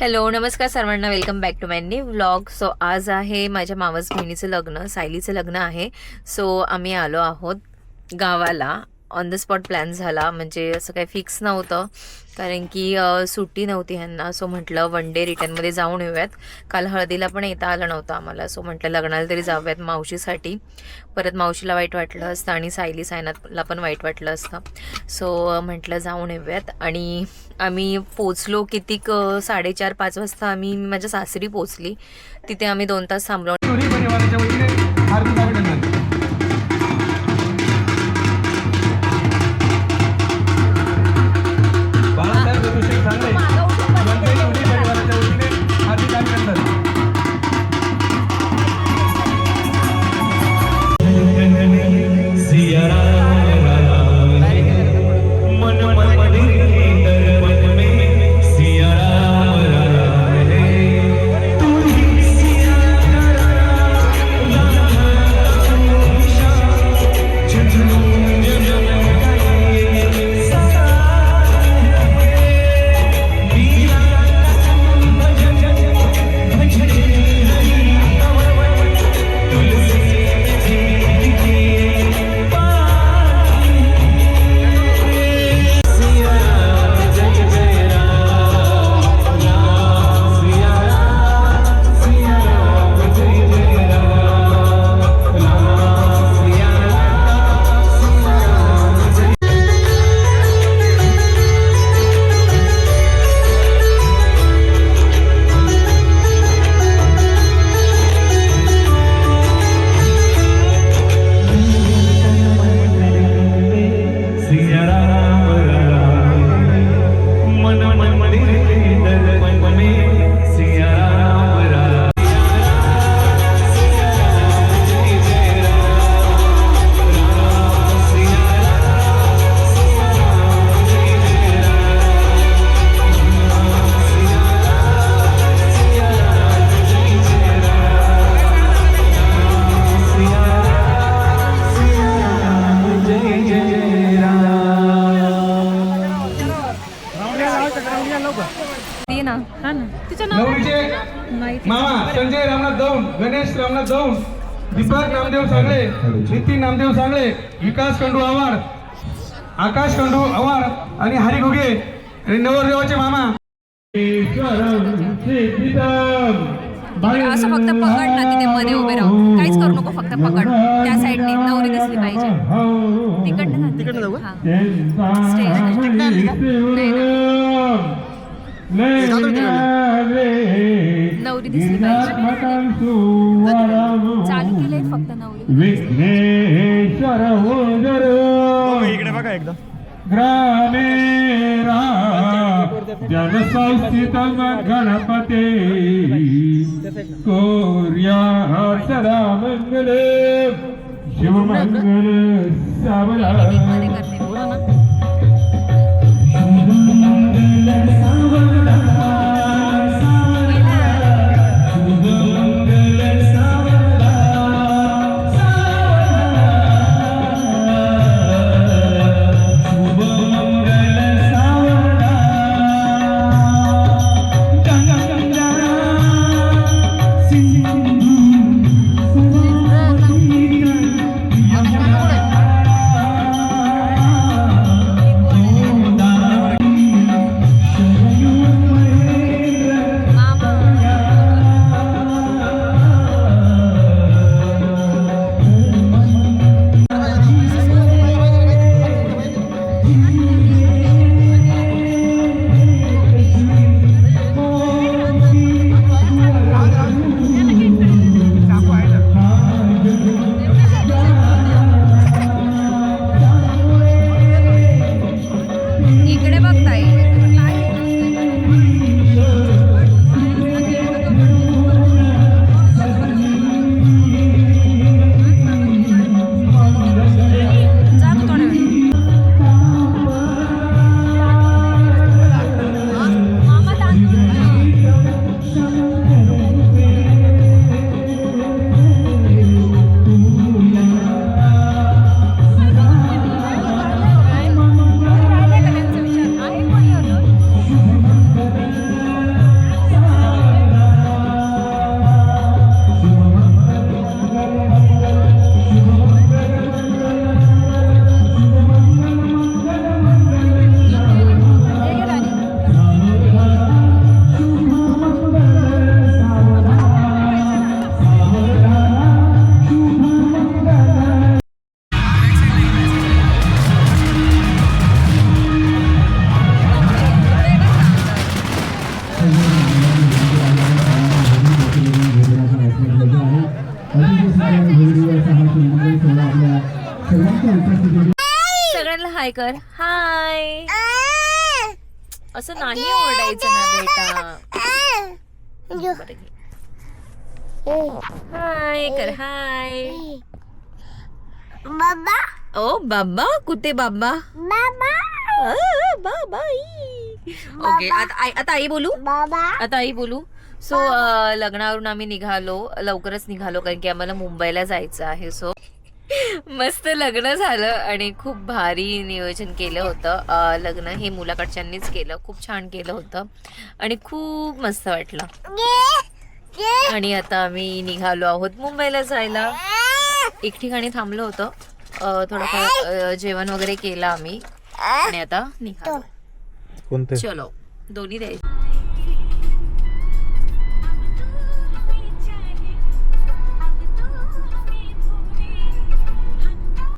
Hello नमस्कार सर्वांना. Welcome back to my vlog so आज आहे माझ्या मावस बहिणीचं लग्न सायलीचं लग्न आहे. सो आम्ही आलो आहोत गावाला. ऑन द स्पॉट प्लॅन झाला. म्हणजे असं काही फिक्स नव्हतं. कारण की सुट्टी नव्हती ह्यांना. सो म्हटलं वन डे रिटर्नमध्ये जाऊन येऊयात. काल हळदीला पण येता आलं नव्हतं आम्हाला. सो म्हटलं लग्नाला तरी जाऊयात मावशीसाठी. परत मावशीला वाईट वाटलं असतं आणि सायली सायनाथला पण वाईट वाटलं असतं. सो म्हटलं जाऊन येऊयात. आणि आम्ही पोचलो कितीक साडेचार पाच वाजता आम्ही माझ्या सासरी पोचली. तिथे आम्ही दोन तास थांबलो. ना. हा ना. नवरीचे मामा संजय रामनाथ दौंड गणेश रामनाथ दौंड दीपक नामदेव सांगळे नितीन नामदेव सांगळे विकास खंडू आव्हाड आकाश खंडू आव्हाड आणि हरी घुगे आणि नवरदेवाचे मामा. असं फक्त पकड ना तिथे मध्ये उभे राहून काहीच करू नको फक्त पकड. त्या साईडने नवरी दिसली पाहिजे. तिकडनं तिकडनं जाऊ नवरी दिसली चालू केलंय फक्त नवरी. विघ्नेश्वर उदर इकडे बघा एकदा. ग्रामेरा जनसंस्थितम गणपते. कोर्या सदा मंगल. शिवमंगल सावला. मध्ये हाय कर? हाय असं नाही ओरडायचं ना बेटा. बरं घे. हाय कर. हाय बाबा. ओ बाबा? कुठे बाबा? बाबा. ओके आता आई- आता आई बोलू? बाबा. आता आई बोलू? सो लग्नावरून आम्ही निघालो. लवकरच निघालो कारण की आम्हाला मुंबईला जायचं आहे सो मस्त लग्न झालं आणि खूप भारी नियोजन केलं होतं. लग्न हे मुलाकडच्यांनीच केलं. खूप छान केलं होतं. आणि खूप मस्त वाटलं. आणि आता आम्ही निघालो आहोत मुंबईला जायला. एक ठिकाणी थांबलो होतं. थोडंफार जेवण वगैरे केलं आम्ही. आणि आता निघालो. चलो. दोन्ही द्यायचे.